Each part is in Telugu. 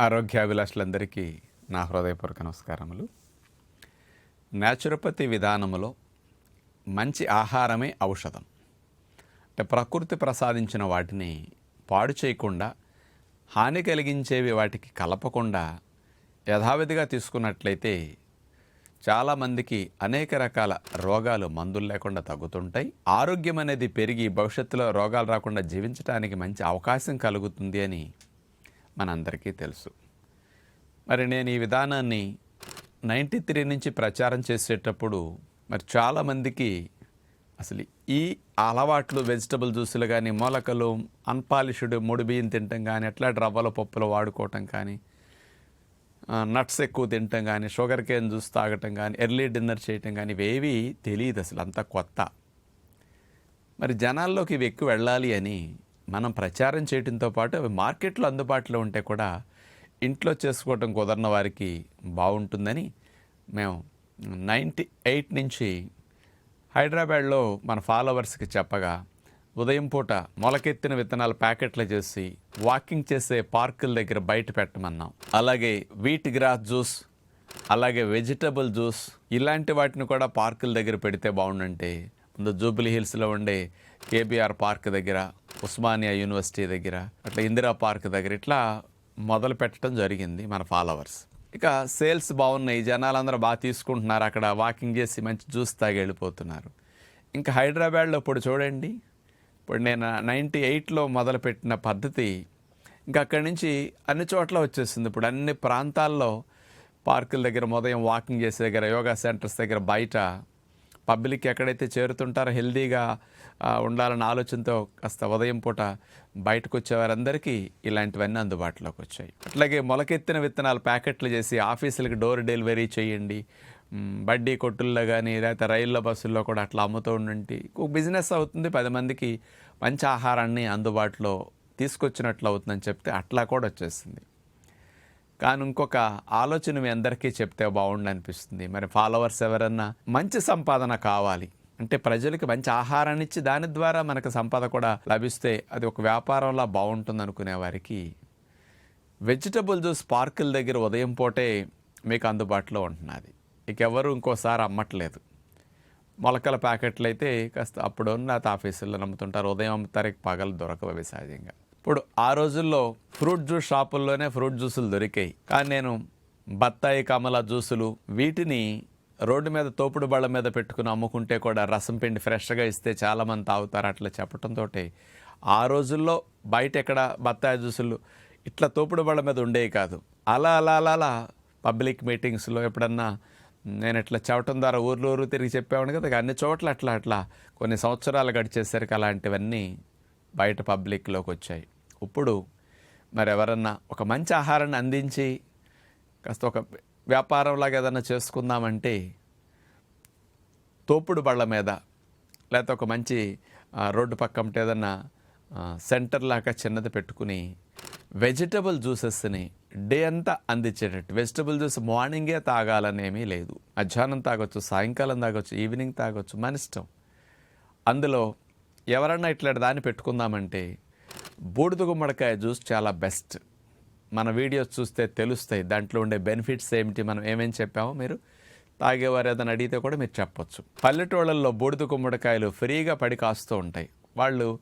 ఆరోగ్యాభిలాషులందరికీ నా హృదయపూర్వక నమస్కారములు. న్యాచురోపతి విధానంలో మంచి ఆహారమే ఔషధం. అంటే ప్రకృతి ప్రసాదించిన వాటిని పాడు చేయకుండా హాని కలిగించేవి వాటికి కలపకుండా యథావిధిగా తీసుకున్నట్లయితే చాలామందికి అనేక రకాల రోగాలు మందులు లేకుండా తగ్గుతుంటాయి. ఆరోగ్యం అనేది పెరిగి భవిష్యత్తులో రోగాలు రాకుండా జీవించడానికి మంచి అవకాశం కలుగుతుంది అని మనందరికీ తెలుసు. మరి నేను ఈ విధానాన్ని నైంటీ త్రీ నుంచి ప్రచారం చేసేటప్పుడు మరి చాలామందికి అసలు ఈ అలవాట్లు వెజిటబుల్ జ్యూసులు కానీ మొలకలు అన్పాలిష్డ్ ముడి బియ్యం తినటం కానీ ఎట్లా రవ్వల పప్పులు వాడుకోవటం కానీ నట్స్ ఎక్కువ తినటం కానీ షుగర్ కేన్ జ్యూస్ తాగటం కానీ ఎర్లీ డిన్నర్ చేయటం కానీ ఇవేవి తెలియదు అసలు అంత కొత్త. మరి జనాల్లోకి ఇవి ఎక్కువ వెళ్ళాలి అని మనం ప్రచారం చేయడంతో పాటు అవి మార్కెట్లో అందుబాటులో ఉంటే కూడా ఇంట్లో చేసుకోవటం కుదరని వారికి బాగుంటుందని మేము నైంటీ ఎయిట్ నుంచి హైదరాబాద్లో మన ఫాలోవర్స్కి చెప్పగా ఉదయం పూట మొలకెత్తిన విత్తనాలు ప్యాకెట్లు చేసి వాకింగ్ చేసే పార్కుల దగ్గర బయట పెట్టమన్నాం. అలాగే వీట్ గ్రాస్ జ్యూస్ అలాగే వెజిటబుల్ జ్యూస్ ఇలాంటి వాటిని కూడా పార్కుల దగ్గర పెడితే బాగుండంటే ముందు జూబ్లీ హిల్స్లో ఉండే కేబీఆర్ పార్క్ దగ్గర ఉస్మానియా యూనివర్సిటీ దగ్గర అట్లా ఇందిరా పార్క్ దగ్గర ఇట్లా మొదలు పెట్టడం జరిగింది మన ఫాలోవర్స్. ఇక సేల్స్ బాగున్నాయి జనాలందరూ బాగా తీసుకుంటున్నారు అక్కడ వాకింగ్ చేసి మంచి జ్యూస్ తాగి వెళ్ళిపోతున్నారు. ఇంకా హైదరాబాద్లో ఇప్పుడు చూడండి ఇప్పుడు నేను నైంటీ ఎయిట్లో మొదలుపెట్టిన పద్ధతి ఇంకా అక్కడి నుంచి అన్ని చోట్ల వచ్చేసింది. ఇప్పుడు అన్ని ప్రాంతాల్లో పార్కుల దగ్గర ఉదయం వాకింగ్ చేసే దగ్గర యోగా సెంటర్స్ దగ్గర బయట పబ్లిక్ ఎక్కడైతే చేరుతుంటారో హెల్దీగా ఉండాలన్న ఆలోచనతో కాస్త ఉదయం పూట బయటకు వచ్చే వారందరికీ ఇలాంటివన్నీ అందుబాటులోకి వచ్చాయి. అట్లాగే మొలకెత్తిన విత్తనాలు ప్యాకెట్లు చేసి ఆఫీసులకు డోర్ డెలివరీ చేయండి. బడ్డీ కొట్టుల్లో కానీ లేకపోతే రైల్లో బస్సుల్లో కూడా అట్లా అమ్ముతూ ఉండండి. ఒక బిజినెస్ అవుతుంది. పది మందికి మంచి ఆహారాన్ని అందుబాటులో తీసుకొచ్చినట్లు అవుతుందని చెప్తే అట్లా కూడా వచ్చేసింది కానీ ఇంకొక ఆలోచన మీ అందరికీ చెప్తే బాగుండు అనిపిస్తుంది మరి ఫాలోవర్స్ ఎవరన్నా మంచి సంపాదన కావాలి. అంటే ప్రజలకి మంచి ఆహారాన్ని ఇచ్చి దాని ద్వారా మనకు సంపద కూడా లభిస్తే అది ఒక వ్యాపారంలా బాగుంటుంది అనుకునే వారికి వెజిటబుల్ జ్యూస్ పార్కుల దగ్గర ఉదయం పూటే మీకు అందుబాటులో ఉంటున్నది. ఇక ఎవరు ఇంకోసారి అమ్మట్లేదు. మొలకల ప్యాకెట్లు అయితే కాస్త అప్పుడు ఉన్న ఆఫీసుల్లో నమ్ముతుంటారు. ఉదయం అమ్ముతారు పగలు దొరకవు సహజంగా. ఇప్పుడు ఆ రోజుల్లో ఫ్రూట్ జ్యూస్ షాపుల్లోనే ఫ్రూట్ జ్యూసులు దొరికాయి. కానీ నేను బత్తాయి కమల జ్యూసులు వీటిని రోడ్డు మీద తోపుడు బళ్ళ మీద పెట్టుకుని అమ్ముకుంటే కూడా రసం పిండి ఫ్రెష్గా ఇస్తే చాలామంది తాగుతారు అట్లా చెప్పడంతో ఆ రోజుల్లో బయట ఎక్కడ బత్తాయి జ్యూసులు ఇట్లా తోపుడు బళ్ళ మీద ఉండేవి కాదు. అలా అలా అలా అలా పబ్లిక్ మీటింగ్స్లో ఎప్పుడన్నా నేను ఇట్లా చెప్పటం ద్వారా ఊర్లో ఊరు తిరిగి చెప్పేవాడిని కదా అన్ని చోట్ల అట్లా అట్లా. కొన్ని సంవత్సరాలు గడిచేసరికి అలాంటివన్నీ బయట పబ్లిక్లోకి వచ్చాయి. ఇప్పుడు మరి ఎవరన్నా ఒక మంచి ఆహారాన్ని అందించి కాస్త ఒక వ్యాపారంలాగా ఏదైనా చేసుకుందామంటే తోపుడు బళ్ళ మీద లేకపోతే ఒక మంచి రోడ్డు పక్కన ఏదన్నా సెంటర్ లాగా చిన్నది పెట్టుకుని వెజిటబుల్ జ్యూసెస్ని డే అంతా అందించేటట్టు. వెజిటబుల్ జ్యూస్ మార్నింగే తాగాలనేమీ లేదు. మధ్యాహ్నం తాగొచ్చు సాయంకాలం తాగొచ్చు ఈవినింగ్ తాగొచ్చు మన ఇష్టం అందులో ఎవరన్నా ఇట్లా దాన్ని పెట్టుకుందామంటే బూడిద గుమ్మడికాయ జ్యూస్ చాలా బెస్ట్. మన వీడియోస్ చూస్తే తెలుస్తాయి. దాంట్లో ఉండే బెనిఫిట్స్ ఏమిటి? మనం ఏమేమి చెప్పామో మీరు తాగేవారు ఏదైనా అడిగితే కూడా మీరు చెప్పొచ్చు. పల్లెటూళ్ళల్లో బూడిద గుమ్మడికాయలు ఫ్రీగా పడి కాస్తూ ఉంటాయి. వాళ్ళు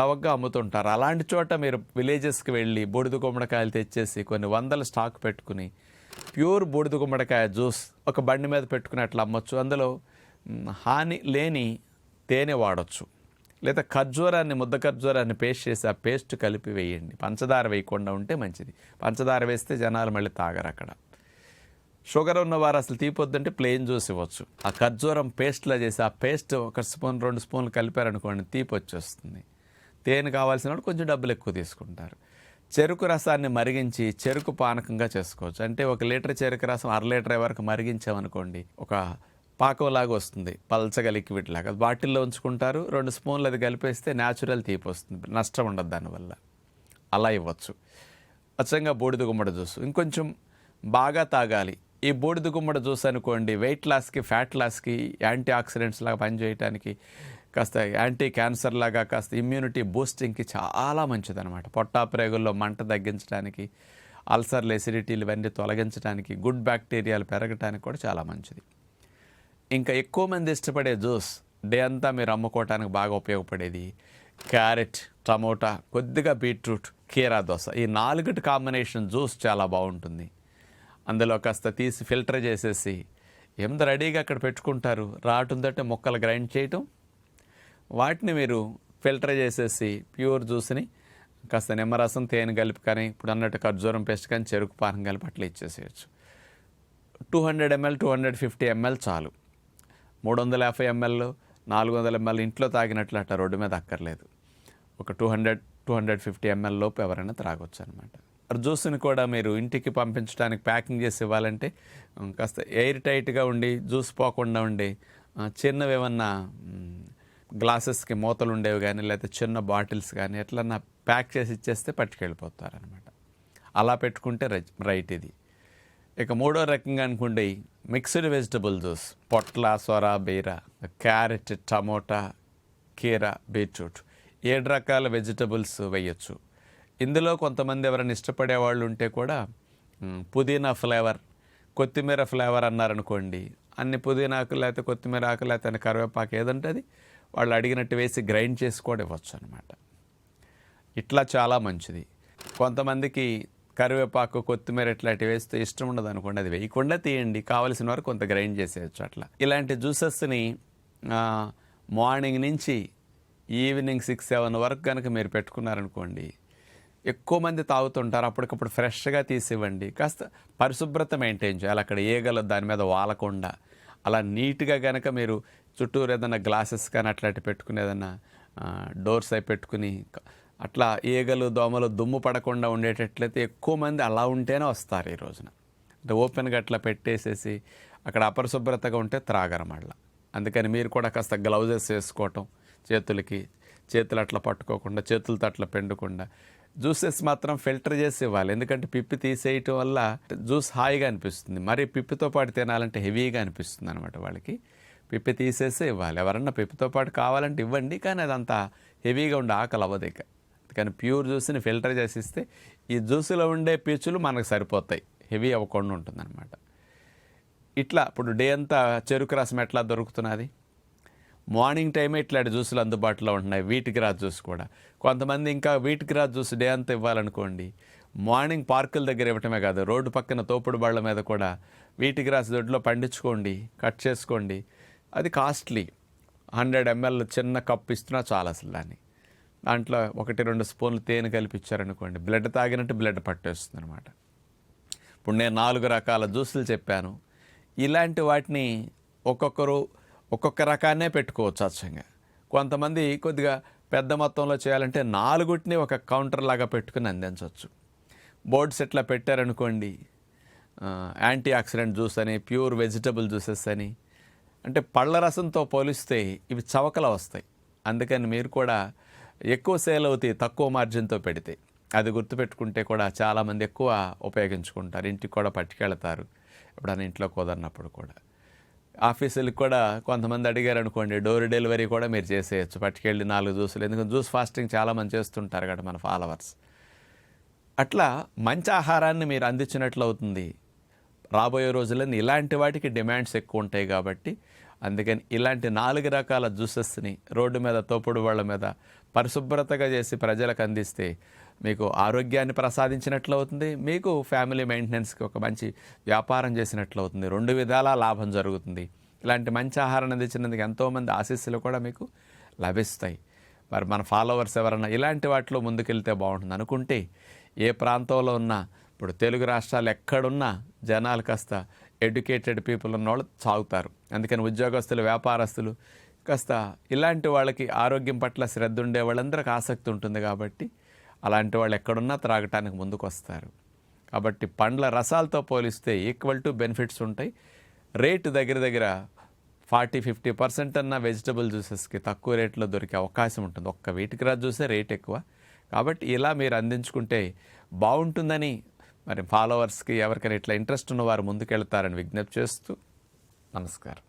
చవకగా అమ్ముతుంటారు. అలాంటి చోట మీరు విలేజెస్కి వెళ్ళి బూడిద గుమ్మడికాయలు తెచ్చేసి కొన్ని వందల స్టాక్ పెట్టుకుని ప్యూర్ బూడిద గుమ్మడికాయ జ్యూస్ ఒక బండి మీద పెట్టుకుని అట్లా అమ్మొచ్చు. అందులో హాని లేని తేనె వాడచ్చు. లేదా ఖర్జూరాన్ని ముద్ద ఖర్జూరాన్ని పేస్ట్ చేసి ఆ పేస్ట్ కలిపి వేయండి. పంచదార వేయకుండా ఉంటే మంచిది. పంచదార వేస్తే జనాలు మళ్ళీ తాగరు అక్కడ. షుగర్ ఉన్నవారు అసలు తీపొద్దంటే ప్లెయిన్ జ్యూస్ ఇవ్వచ్చు. ఆ ఖర్జూరం పేస్ట్లా చేసి ఆ పేస్ట్ ఒక స్పూన్ రెండు స్పూన్లు కలిపారనుకోండి తీపి వచ్చేస్తుంది. తేనె కావాల్సిన వాళ్ళు కొంచెం డబ్బులు ఎక్కువ తీసుకుంటారు. చెరుకు రసాన్ని మరిగించి చెరుకు పానకంగా చేసుకోవచ్చు. అంటే ఒక లీటర్ చెరుకు రసం అర లీటర్ వరకు మరిగించామనుకోండి ఒక పాకంలాగా వస్తుంది పల్చగా లిక్విడ్ లాగా. బాటిల్లో ఉంచుకుంటారు రెండు స్పూన్లు అది కలిపేస్తే న్యాచురల్ తీపి వస్తుంది. నష్టం ఉండదు దానివల్ల. అలా ఇవ్వచ్చు. అచ్చంగా బూడిద గుమ్మడి జ్యూస్. ఇంకొంచెం బాగా తాగాలి. ఈ బూడిద గుమ్మడి జ్యూస్ అనుకోండి వెయిట్ లాస్కి ఫ్యాట్ లాస్కి యాంటీ ఆక్సిడెంట్స్ లాగా పనిచేయడానికి కాస్త యాంటీ క్యాన్సర్ లాగా కాస్త ఇమ్యూనిటీ బూస్టింగ్కి చాలా మంచిదనమాట పొట్టా ప్రేగుల్లో మంట తగ్గించడానికి అల్సర్లు ఎసిడిటీలు ఇవన్నీ తొలగించడానికి గుడ్ బ్యాక్టీరియాలు పెరగటానికి కూడా చాలా మంచిది. ఇంకా ఎక్కువ మంది ఇష్టపడే జ్యూస్ డే అంతా మీరు అమ్ముకోవటానికి బాగా ఉపయోగపడేది క్యారెట్ టమోటా కొద్దిగా బీట్రూట్ కీరా దోస ఈ నాలుగుటి కాంబినేషన్ జ్యూస్ చాలా బాగుంటుంది. అందులో కాస్త తీసి ఫిల్టర్ చేసేసి ఎంత రెడీగా అక్కడ పెట్టుకుంటారు? రాటుందంటే ముక్కలు గ్రైండ్ చేయటం. వాటిని మీరు ఫిల్టర్ చేసేసి ప్యూర్ జ్యూస్ని కాస్త నిమ్మరసం తేనె కలిపి కానీ ఇప్పుడు అన్నట్టు ఖర్జూరం పేస్ట్ కానీ చెరుకు పానం కలిపి అట్లా ఇచ్చేసేయచ్చు. Two hundred ml two hundred fifty ml చాలు. మూడు వందల యాభై ఎంఎల్ నాలుగు వందల ఎంఎల్ ఇంట్లో తాగినట్లు అట్లా రోడ్డు మీద అక్కర్లేదు. ఒక two hundred two hundred fifty ml లోపు ఎవరైనా త్రాగొచ్చు అనమాట జ్యూస్ని కూడా మీరు ఇంటికి పంపించడానికి ప్యాకింగ్ చేసి ఇవ్వాలంటే కాస్త ఎయిర్ టైట్గా ఉండి జ్యూస్ పోకుండా ఉండి చిన్నవి ఏమన్నా గ్లాసెస్కి మూతలు ఉండేవి కానీ లేకపోతే చిన్న బాటిల్స్ కానీ ఎట్లన్నా ప్యాక్ చేసి ఇచ్చేస్తే పట్టుకెళ్ళిపోతారనమాట అలా పెట్టుకుంటే రై- రైట్ ఇది. ఇక మూడో రకంగా అనుకోండి మిక్స్డ్ వెజిటబుల్ జ్యూస్ పొట్ల సొర బీర క్యారెట్ టమోటా కీర బీట్రూట్ ఏడు రకాల వెజిటబుల్స్ వేయచ్చు. ఇందులో కొంతమంది ఎవరైనా ఇష్టపడే వాళ్ళు ఉంటే కూడా పుదీనా ఫ్లేవర్ కొత్తిమీర ఫ్లేవర్ అన్నారనుకోండి అన్ని పుదీనాకు లేకపోతే కొత్తిమీర ఆకు లేకపోతే కరివేపాకు ఏదంటే అది వాళ్ళు అడిగినట్టు వేసి గ్రైండ్ చేసి కూడా ఇవ్వచ్చు అనమాట ఇట్లా చాలా మంచిది. కొంతమందికి కరివేపాకు కొత్తిమీర ఇట్లాంటివి వేస్తే ఇష్టం ఉండదు అనుకోండి. అది వేయకుండా తీయండి. కావలసిన వరకు కొంత గ్రైండ్ చేసేయచ్చు అట్లా. ఇలాంటి జ్యూసెస్ని మార్నింగ్ నుంచి ఈవినింగ్ సిక్స్ సెవెన్ వరకు కనుక మీరు పెట్టుకున్నారనుకోండి ఎక్కువ మంది తాగుతుంటారు. అప్పటికప్పుడు ఫ్రెష్గా తీసివ్వండి. కాస్త పరిశుభ్రత మెయింటైన్ చేయాలి. అక్కడ ఈగలు దాని మీద వాలకుండా. అలా నీట్గా కనుక మీరు చుట్టూరు ఏదైనా గ్లాసెస్ కానీ అట్లాంటి పెట్టుకుని ఏదైనా డోర్స్ అయి పెట్టుకుని అట్లా ఈగలు దోమలు దుమ్ము పడకుండా ఉండేటట్లయితే ఎక్కువ మంది అలా ఉంటేనే వస్తారు ఈ రోజున. అంటే ఓపెన్గా అట్లా పెట్టేసేసి అక్కడ అపరిశుభ్రతగా ఉంటే త్రాగరు మళ్ళా. అందుకని మీరు కూడా కాస్త గ్లౌజెస్ వేసుకోవటం చేతులకి చేతులు అట్లా పట్టుకోకుండా చేతులతో అట్లా పెండకుండా. జ్యూసెస్ మాత్రం ఫిల్టర్ చేసి ఇవ్వాలి. ఎందుకంటే పిప్పి తీసేయటం వల్ల జ్యూస్ హాయిగా అనిపిస్తుంది. మరి పిప్పితో పాటు తినాలంటే హెవీగా అనిపిస్తుంది అనమాట వాళ్ళకి. పిప్పి తీసేసి ఇవ్వాలి. ఎవరన్నా పిప్పితో పాటు కావాలంటే ఇవ్వండి కానీ అదంతా హెవీగా ఉండే ఆకలి అవ్వదు ఇక. కానీ ప్యూర్ జ్యూస్ని ఫిల్టర్ చేసిస్తే ఈ జ్యూస్లో ఉండే పీచులు మనకు సరిపోతాయి. హెవీ అవ్వకుండా ఉంటుందన్నమాట. ఇట్లా ఇప్పుడు డే అంతా చెరుకు రసం ఎట్లా దొరుకుతున్నది? మార్నింగ్ టైమే ఇట్లాంటి జ్యూసులు అందుబాటులో ఉంటున్నాయి. వీట్ గ్రాస్ జ్యూస్ కూడా. కొంతమంది ఇంకా వీట్ గ్రాస్ జ్యూస్ డే అంతా ఇవ్వాలనుకోండి. మార్నింగ్ పార్కుల దగ్గర ఇవ్వటమే కాదు రోడ్డు పక్కన తోపుడు బళ్ళ మీద కూడా వీటి గ్రాస్ దొడ్లో పండించుకోండి కట్ చేసుకోండి. అది కాస్ట్లీ. హండ్రెడ్ ఎంఎల్ చిన్న కప్ ఇస్తున్నా చాలా అసలు దాన్ని. దాంట్లో ఒకటి రెండు స్పూన్లు తేనె కలిపించారనుకోండి బ్లడ్ తాగినట్టు బ్లడ్ పట్టేస్తుంది అనమాట ఇప్పుడు నేను నాలుగు రకాల జ్యూసులు చెప్పాను. ఇలాంటి వాటిని ఒక్కొక్కరు ఒక్కొక్క రకాన్నే పెట్టుకోవచ్చు అచ్చంగా. కొంతమంది కొద్దిగా పెద్ద మొత్తంలో చేయాలంటే నాలుగుటిని ఒక కౌంటర్ లాగా పెట్టుకుని అందించవచ్చు. బోర్డ్స్ ఎట్లా పెట్టారనుకోండి యాంటీ ఆక్సిడెంట్ జ్యూస్ అని ప్యూర్ వెజిటబుల్ జ్యూసెస్ అని అంటే పళ్ళ రసంతో పోలిస్తే ఇవి చవకలు వస్తాయి. అందుకని మీరు కూడా ఎక్కువ సేల్ అవుతాయి తక్కువ మార్జిన్తో పెడితే. అది గుర్తుపెట్టుకుంటే కూడా చాలామంది ఎక్కువ ఉపయోగించుకుంటారు. ఇంటికి కూడా పట్టుకెళ్తారు. ఎప్పుడైనా ఇంట్లో కుదరినప్పుడు కూడా. ఆఫీసులకు కూడా కొంతమంది అడిగారు అనుకోండి డోర్ డెలివరీ కూడా మీరు చేసేయచ్చు. పట్టుకెళ్ళి నాలుగు జ్యూసులు. ఎందుకంటే జ్యూస్ ఫాస్టింగ్ చాలామంది చేస్తుంటారు కదా మన ఫాలోవర్స్. అట్లా మంచి ఆహారాన్ని మీరు అందించినట్లు అవుతుంది. రాబోయే రోజులని ఇలాంటి వాటికి డిమాండ్స్ ఎక్కువ ఉంటాయి కాబట్టి అందుకని ఇలాంటి నాలుగు రకాల జ్యూసెస్ని రోడ్డు మీద తోపుడు వాళ్ళ మీద పరిశుభ్రతగా చేసి ప్రజలకు అందిస్తే మీకు ఆరోగ్యాన్ని ప్రసాదించినట్లు అవుతుంది మీకు ఫ్యామిలీ మెయింటెనెన్స్కి ఒక మంచి వ్యాపారం చేసినట్లు అవుతుంది రెండు విధాల లాభం జరుగుతుంది. ఇలాంటి మంచి ఆహారాన్ని అందించినందుకు ఎంతోమంది ఆశీస్సులు కూడా మీకు లభిస్తాయి. మరి మన ఫాలోవర్స్ ఎవరన్నా ఇలాంటి వాటిలో ముందుకెళ్తే బాగుంటుంది అనుకుంటే ఏ ప్రాంతంలో ఉన్నా ఇప్పుడు తెలుగు రాష్ట్రాలు ఎక్కడున్నా జనాలు కాస్త ఎడ్యుకేటెడ్ పీపుల్ ఉన్న వాళ్ళు సాగుతారు. అందుకని ఉద్యోగస్తులు వ్యాపారస్తులు కాస్త ఇలాంటి వాళ్ళకి ఆరోగ్యం పట్ల శ్రద్ధ ఉండే వాళ్ళందరికీ ఆసక్తి ఉంటుంది కాబట్టి అలాంటి వాళ్ళు ఎక్కడున్నా త్రాగటానికి ముందుకు వస్తారు కాబట్టి పండ్ల రసాలతో పోలిస్తే ఈక్వల్ టు బెనిఫిట్స్ ఉంటాయి. రేటు దగ్గర దగ్గర ఫార్టీ ఫిఫ్టీ పర్సెంట్ అన్న వెజిటబుల్ జ్యూసెస్కి తక్కువ రేట్లో దొరికే అవకాశం ఉంటుంది. ఒక్క వీటికి రా చూసే రేట్ ఎక్కువ. కాబట్టి ఇలా మీరు అందించుకుంటే బాగుంటుందని మరి ఫాలోవర్స్కి ఎవరికైనా ఇట్లా ఇంట్రెస్ట్ ఉన్నవారు ముందుకెళ్తారని విజ్ఞప్తి చేస్తూ నమస్కారం.